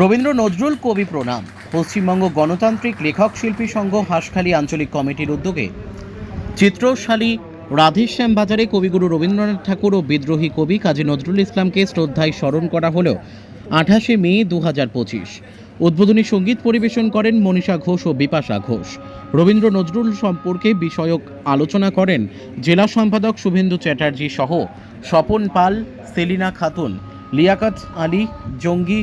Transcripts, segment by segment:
রবীন্দ্র নজরুল কবি প্রণাম। পশ্চিমবঙ্গ গণতান্ত্রিক লেখক শিল্পী সংঘ হাঁসখালী আঞ্চলিক কমিটির উদ্যোগে। চিত্রশালী রাধেশ্যাম বাজারে কবিগুরু রবীন্দ্রনাথ ঠাকুর ও বিদ্রোহী কবি কাজী নজরুল ইসলামকে শ্রদ্ধায় স্মরণ করা হলো আঠাশে মে দু হাজার পঁচিশ। উদ্বোধনী সংগীত পরিবেশন করেন মনীষা ঘোষ ও বিপাশা ঘোষ। রবীন্দ্র নজরুল সম্পর্কে বিষয়ক আলোচনা করেন জেলা সম্পাদক শুভেন্দু চ্যাটার্জি সহ স্বপন পাল, সেলিনা খাতুন, লিয়াকাত আলী, জঙ্গি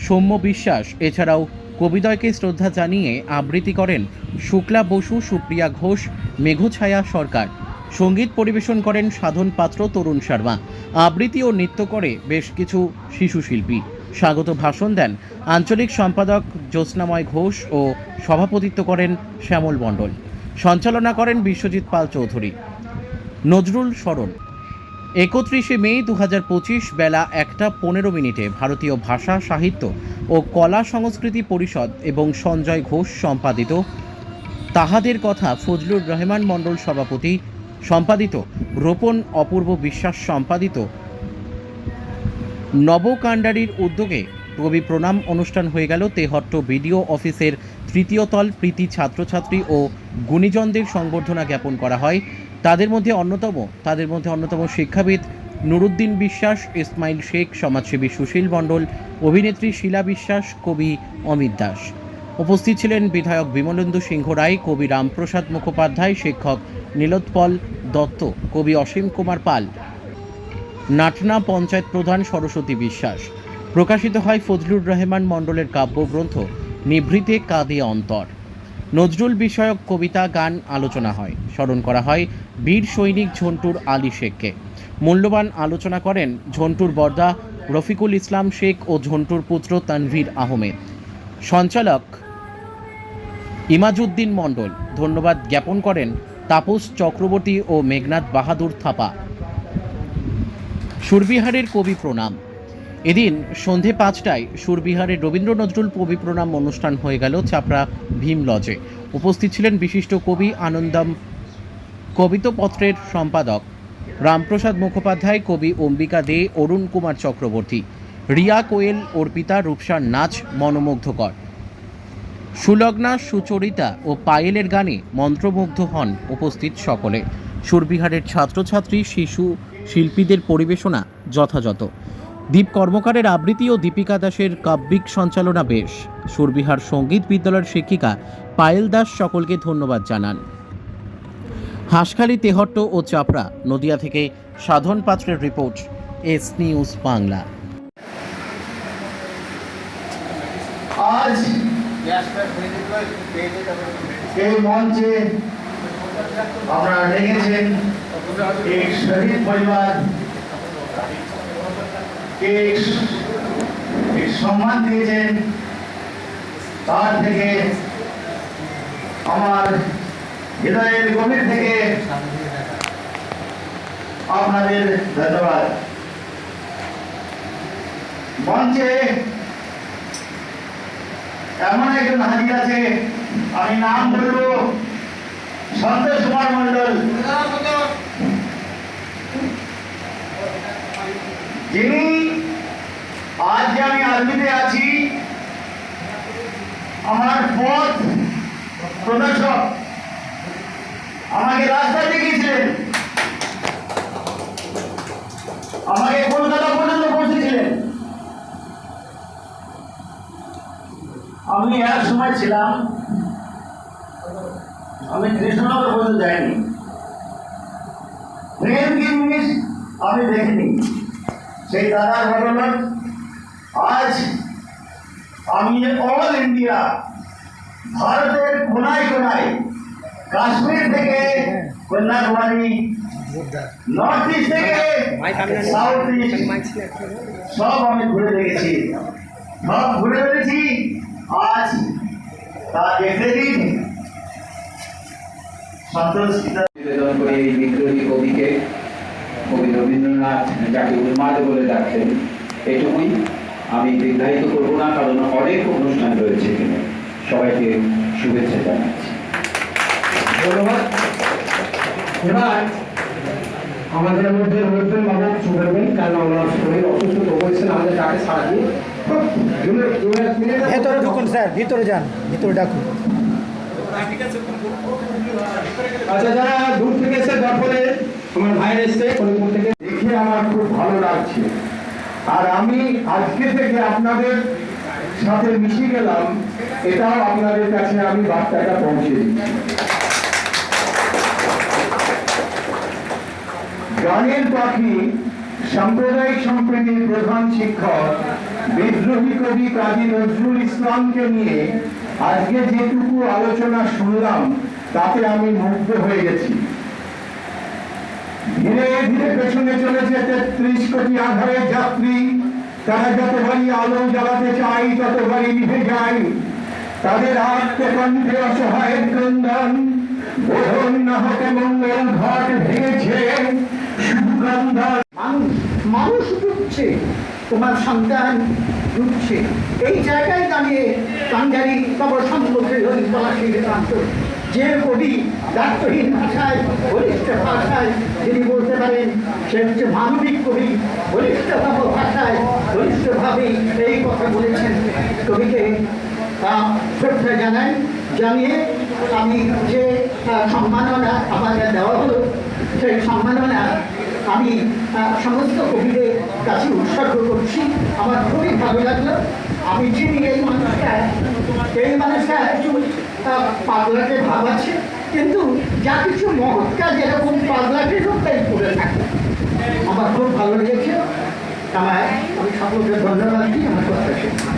সৌম্য বিশ্বাস। এছাড়াও কবিদয়কে শ্রদ্ধা জানিয়ে আবৃত্তি করেন শুক্লা বসু, সুপ্রিয়া ঘোষ, মেঘছায়া সরকার। সংগীত পরিবেশন করেন সাধন পাত্র তরুণ শর্মা। আবৃত্তি ও নৃত্য করে বেশ কিছু শিশু শিল্পী। স্বাগত ভাষণ দেন আঞ্চলিক সম্পাদক জ্যোৎস্নাময় ঘোষ ও সভাপতিত্ব করেন শ্যামল মণ্ডল। সঞ্চালনা করেন বিশ্বজিৎ পাল চৌধুরী। নজরুল স্মরণ একত্রিশে মে দু হাজার পঁচিশ বেলা একটা পনেরো মিনিটে ভারতীয় ভাষা, সাহিত্য ও কলা সংস্কৃতি পরিষদ এবং সঞ্জয় ঘোষ সম্পাদিত তাহাদের কথা ফজলুর রহমান মণ্ডল সভাপতি সম্পাদিত রোপণ অপূর্ব বিশ্বাস সম্পাদিত নবকাণ্ডারির উদ্যোগে কবি প্রণাম অনুষ্ঠান হয়ে গেল তেহট্ট বিডিও অফিসের তৃতীয় তল প্রীতি ছাত্রছাত্রী ও গুণীজনদের সংবর্ধনা জ্ঞাপন করা হয়। তাদের মধ্যে অন্যতম, তাদের মধ্যে অন্যতম শিক্ষাবিদ নুরুদ্দিন বিশ্বাস, ইসমাইল শেখ, সমাজসেবী সুশীল মণ্ডল, অভিনেত্রী শিলা বিশ্বাস, কবি অমিত দাস। উপস্থিত ছিলেন বিধায়ক বিমলেন্দু সিংহ রায়, কবি রামপ্রসাদ মুখোপাধ্যায়, শিক্ষক নীলোৎপল দত্ত, কবি অসীম কুমার পাল। নাটনা পঞ্চায়েত প্রধান সরস্বতী বিশ্বাস। প্রকাশিত হয় ফজলুর রহমান মণ্ডলের কাব্যগ্রন্থ, নিভৃতে কাঁদে অন্তর। নজরুল বিষয়ক কবিতা, গান, আলোচনা হয়। স্মরণ করা হয় বীর সৈনিক ঝন্টুর আলী শেখকে। মূল্যবান আলোচনা করেন ঝন্টুর বর্দা, রফিকুল ইসলাম শেখ ও ঝন্টুর পুত্র তানভীর আহমেদ সঞ্চালক ইমাজউদ্দিন মণ্ডল। ধন্যবাদ জ্ঞাপন করেন তাপস চক্রবর্তী ও মেঘনাথ বাহাদুর থাপা। সুরবিহারের কবি প্রণাম। এদিন সন্ধে পাঁচটায় সুরবিহারে রবীন্দ্র নজরুল কবি প্রণাম অনুষ্ঠান হয়ে গেল চাপড়া ভীম লজে। উপস্থিত ছিলেন বিশিষ্ট কবি আনন্দম কবিতপত্রের সম্পাদক, রামপ্রসাদ মুখোপাধ্যায়, কবি অম্বিকা দে, অরুণ কুমার চক্রবর্তী, রিয়া কোয়েল, অর্পিতা, রূপসার নাচ মনোমুগ্ধকর। সুলগ্না, সুচরিতা ও পায়েলের গানে মন্ত্রমুগ্ধ হন উপস্থিত সকলে। সুরবিহারের ছাত্রছাত্রী, শিশু, শিল্পীদের পরিবেশনা যথাযথ। দীপ কর্মকারের আবৃত্তি ও দীপিকা দাসের কাব্যিক সঞ্চালনা বেশ। সুরবিহার সংগীত বিদ্যালয়ের শিক্ষিকা পায়েল দাস সকলকে ধন্যবাদ জানান। হাঁসখালী, তেহট্ট ও চাপড়া, নদিয়া থেকে সাধন পাত্রের রিপোর্ট, এস নিউজ বাংলা। আজ এই মঞ্চে আপনারা এই শহীদ পরিবার সম্মান দিয়েছেন। তার থেকে আমার হৃদয়ের গভীর থেকে আপনাদের ধন্যবাদ। মঞ্চে এমন একজন হাজির আছে, আমি নাম বলব সন্তোষ কুমার মন্ডল যিনি আজ যে আমি আর্মিতে আছি, আমার পথ প্রদর্শক, আমাকে রাস্তা দেখিয়েছিলেন। আমাকে কলকাতা পর্যন্ত পৌঁছেছিলেন। আমি এক সময় ছিলাম, আমি কৃষ্ণনগর পর্যন্ত যাইনি। কি জিনিস আমি দেখিনি। সেই দাদার ঘটনা। আজ আমি অল ইন্ডিয়া ভারতের কোনায় কোনায়, কাশ্মীর থেকে কন্যাকুমারী নর্থ ইস্ট থেকে সাউথ ইস্ট সব আমি ঘুরে দেখেছি। সব ঘুরে বেড়েছি আজ তা দেখতে দিন। সন্তোষ নিবেদন করে কবিকে। কবি রবীন্দ্রনাথ যাকে উন্মাদ বলে ডাকতেন এটুকুই আমি দীর্ঘায়িত করব না কারণ অনেক অনুষ্ঠান রয়েছে এখানে। সবাইকে শুভেচ্ছা জানাচ্ছি। ধন্যবাদ। এবার আমাদের মধ্যে রয়েছেন বাবু শুভেবেন কারণ ওনার শরীর অসুস্থ হয়েছেন আমাদের ডাকে সারা দিয়ে। ভেতরে ঢুকুন স্যার ভিতরে যান ভিতরে ডাকুন। আচ্ছা যারা দূর থেকে এসে দর্পণে ভাইয়ের এসছে থেকে দেখে আমার খুব ভালো লাগছে। আর আমি আজকে থেকে আপনাদের সাথে মিশে গেলাম, এটাও আপনাদের কাছে আমি বার্তাটা পৌঁছে দিচ্ছি। গানের পাখি, সাম্প্রদায়িক সম্প্রীতির প্রধান শিক্ষক, বিদ্রোহী কবি কাজী নজরুল ইসলামকে নিয়ে আজকে যেটুকু আলোচনা শুনলাম, তাতে আমি মুগ্ধ হয়ে গেছি। ধীরে ধীরে পেছনে চলেছে তেত্রিশ কোটি আধারের যাত্রী। তারা যতবারই আলো জ্বালাতে চাই ততবারই নিভে তাদের অসহায়ের বোধন না হতে মঙ্গল ঘট ভেঙেছে। মানুষ ডুবছে, তোমার সন্তান ডুবছে। এই জায়গায় দাঁড়িয়ে কাঙ্গারি কবর পলাশির প্রান্ত যে কবি দায়িত্বহীন ভাষায়, বলিষ্ঠ ভাষায় যিনি বলতে পারেন, সে হচ্ছে মানবিক কবি বলিষ্ঠভাব ভাষায় বলিষ্ঠভাবেই এই কথা বলেছেন। কবিকে শ্রদ্ধা জানাই, জানিয়ে আমি যে সম্মাননা আমাকে দেওয়া হলো, সেই সম্মাননা আমি সমস্ত কবিদের কাছে উৎসর্গ করছি। আমার খুবই ভালো লাগল। আমি চিনি এই মানুষটা এই মানুষটা পাগলাটে ভাব আছে কিন্তু যা কিছু মহৎ কাজ এরকম পাগলাটে তাই করে থাকে। আমার খুব ভালো লেগেছে। আমার আমি সকলকে ধন্যবাদ দিই, আমার কথা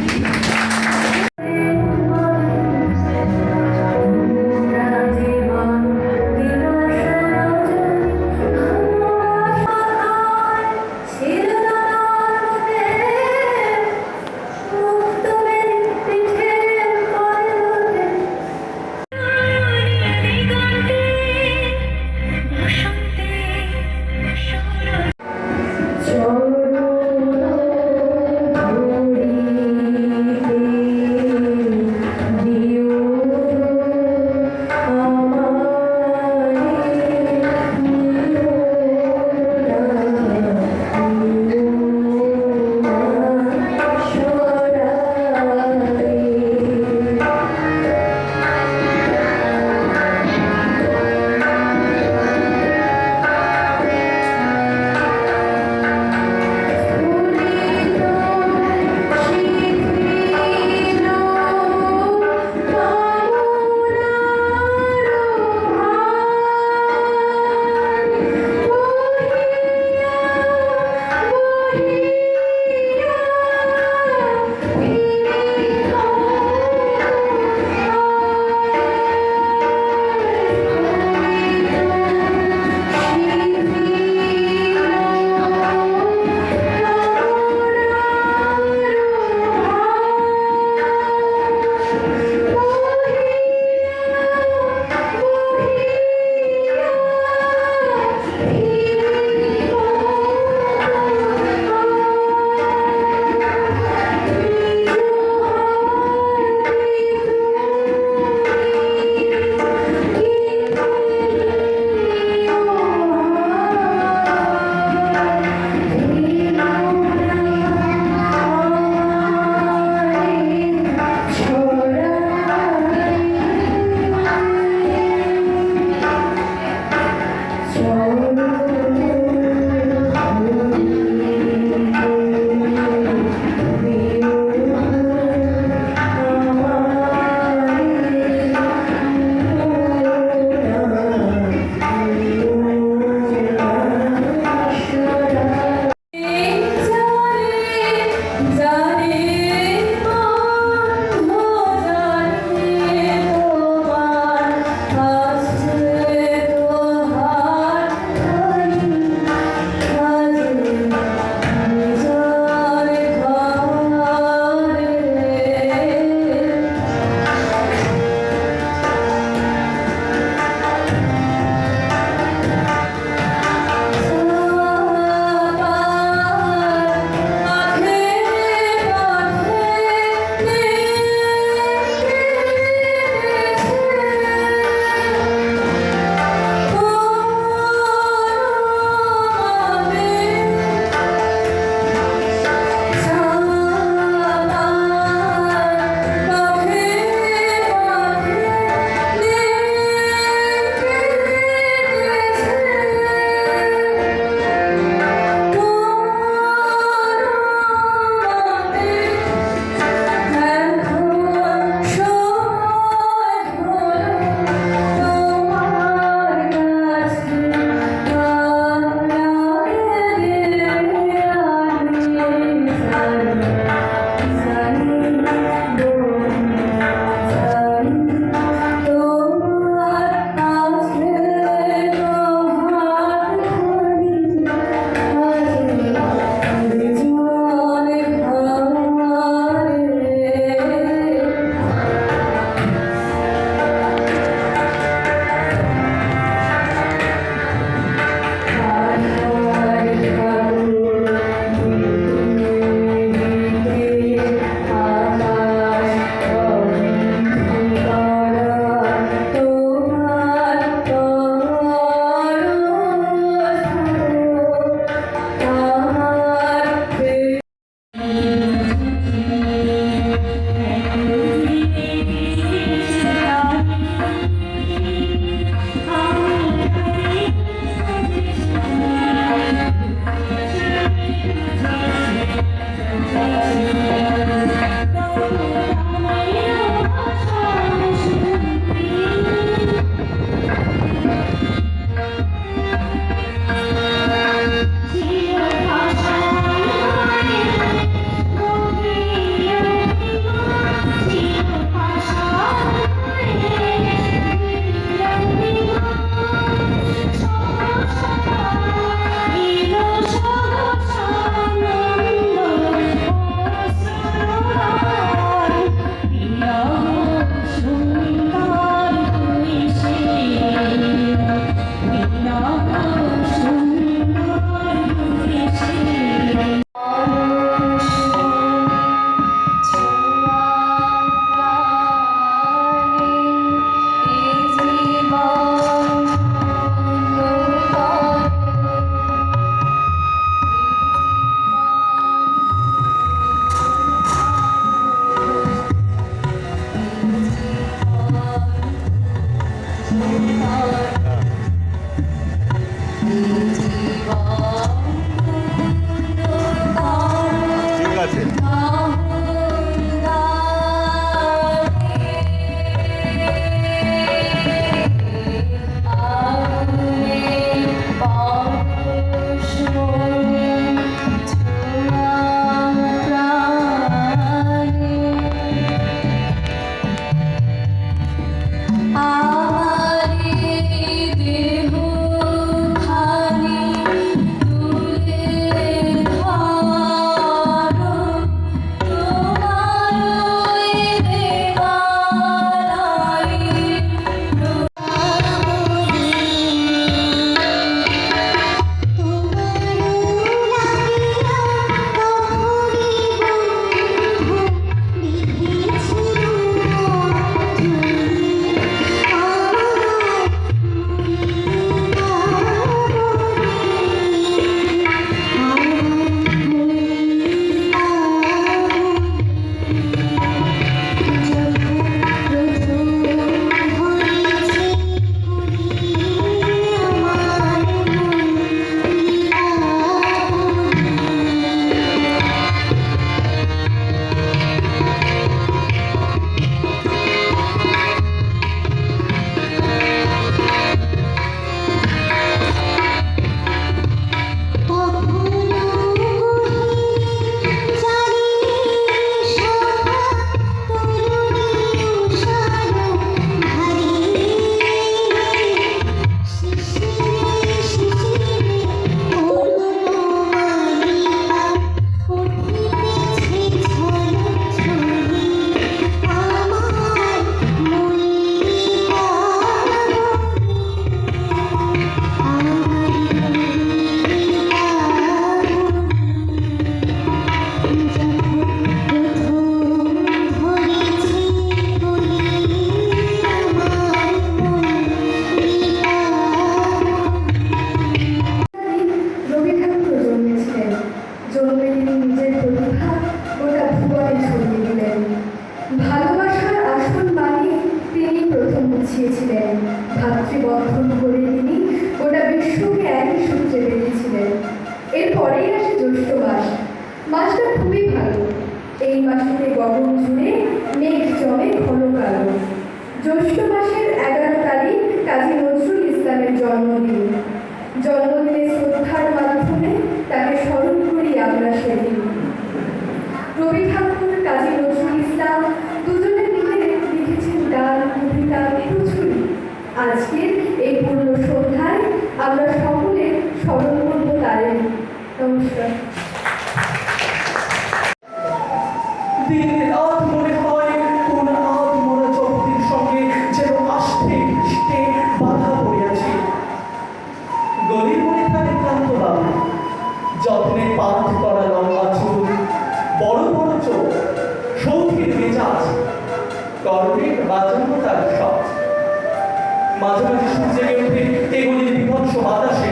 মাঝে মাঝে সূর্যে উঠে এগুলির বিভৎস বাতাসে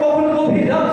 কখনো গভীর রাত